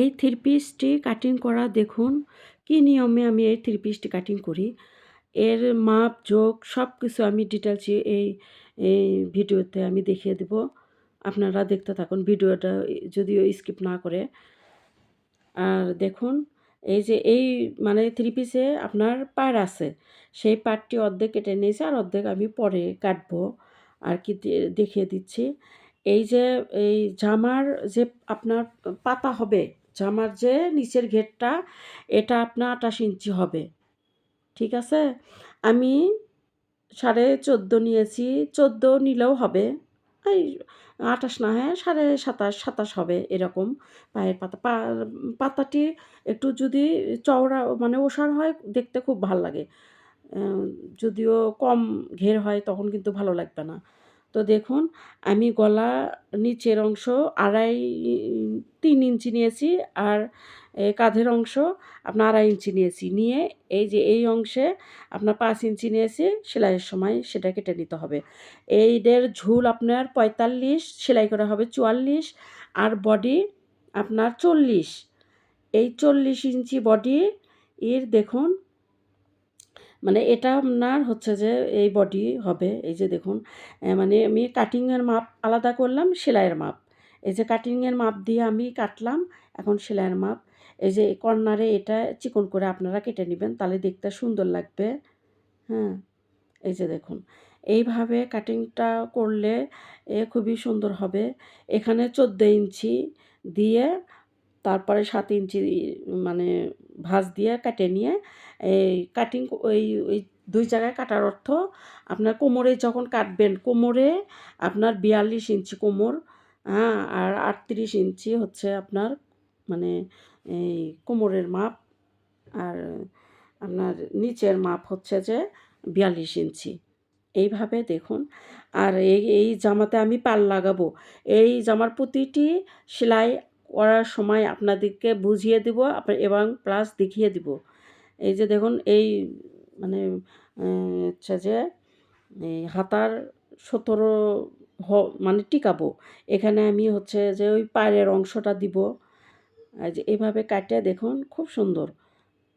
এই three পিসটি cutting করা দেখুন, কি নিয়মে আমি এই থ্রি পিসটি কাটিং করি। এর মাপ, যোগ সব কিছু আমি ডিটেলস এই এই ভিডিওতে আমি দেখিয়ে দেব। আপনারা দেখতে থাকুন ভিডিওটা, যদিও স্কিপ না করে। আর দেখুন, এই যে এই মানে থ্রি পিসে আপনার পার আছে, সেই পাটটি অর্ধেক কেটে নিয়েছে আর অর্ধেক আমি পরে কাটবো। আর কি দেখিয়ে দিচ্ছি, এই যে, এই জামার যে আপনার পাতা হবে জামার যে নিচের ঘেরটা, এটা আপনার আঠাশ ইঞ্চি হবে। ঠিক আছে? আমি সাড়ে চোদ্দ নিয়েছি, চোদ্দ নিলেও হবে। এই আটাশ না হ্যাঁ সাড়ে সাতাশ সাতাশ হবে এরকম পায়ের পাতা। পাতাটি একটু যদি চওড়া মানে ওষার হয়, দেখতে খুব ভালো লাগে। যদিও কম ঘের হয়, তখন কিন্তু ভালো লাগবে না। তো দেখুন, আমি গলা নিচের অংশ আড়াই, তিন ইঞ্চি নিয়েছি আর কাঁধের অংশ আপনার আড়াই ইঞ্চি নিয়েছি। নিয়ে এই যে এই অংশে আপনার পাঁচ ইঞ্চি নিয়েছি, সেলাইয়ের সময় সেটা কেটে নিতে হবে। এইদের ঝুল আপনার পঁয়তাল্লিশ, সেলাই করা হবে চুয়াল্লিশ আর বডি আপনার চল্লিশ। এই চল্লিশ ইঞ্চি বডি এর দেখুন মানে এটা আপনার হচ্ছে যে এই বডি হবে, এই যে দেখুন মানে আমি কাটিংয়ের মাপ আলাদা করলাম, সেলাইয়ের মাপ। এই যে কাটিংয়ের মাপ দিয়ে আমি কাটলাম, এখন সেলাইয়ের মাপ। এই যে কর্নারে এটা চিকন করে আপনারা কেটে নেবেন, তাহলে দেখতে সুন্দর লাগবে। হ্যাঁ এই যে দেখুন, এইভাবে কাটিংটা করলে এ খুবই সুন্দর হবে। এখানে চোদ্দ ইঞ্চি দিয়ে, তারপরে সাত ইঞ্চি মানে ভাঁজ দিয়ে কেটে নিয়ে এই কাটিং ওই ওই দুই জায়গায় কাটার অর্থ আপনার কোমরে যখন কাটবেন, কোমরে আপনার বিয়াল্লিশ ইঞ্চি কোমর হ্যাঁ আর আটত্রিশ ইঞ্চি হচ্ছে আপনার মানে এই কোমরের মাপ, আর আপনার নিচের মাপ হচ্ছে যে বিয়াল্লিশ ইঞ্চি। এইভাবে দেখুন। আর এই এই জামাতে আমি পাল লাগাবো। এই জামার প্রতিটি সেলাই করার সময় আপনাদেরকে বুঝিয়ে দেব এবং প্লাস দেখিয়ে দিব। এই যে দেখুন, এই মানে হচ্ছে যে, এই হাতার সতেরো হ মানে টিকাবো। এখানে আমি হচ্ছে যে, ওই পায়ের অংশটা দিব। যে এভাবে কাটে দেখুন, খুব সুন্দর,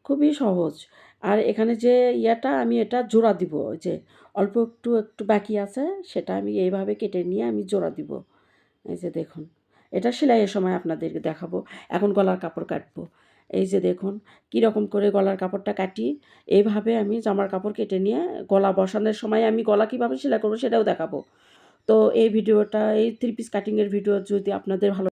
খুবই সহজ। আর এখানে যে ইয়াটা, আমি এটা জোড়া দিব। যে অল্প একটু একটু বাকি আছে, সেটা আমি এইভাবে কেটে নিয়ে আমি জোড়া দিব। এই যে দেখুন। এটা সেলাইয়ের সময় আপনাদেরকে দেখাবো। এখন গলার কাপড় কাটবো। এই যে দেখুন কীরকম করে গলার কাপড়টা কাটি। এইভাবে আমি জামার কাপড় কেটে নিয়ে গলা বসানোর সময় আমি গলা কীভাবে সেলাই করব সেটাও দেখাবো। তো এই ভিডিওটা, এই থ্রি পিস কাটিংয়ের ভিডিও যদি আপনাদের ভালো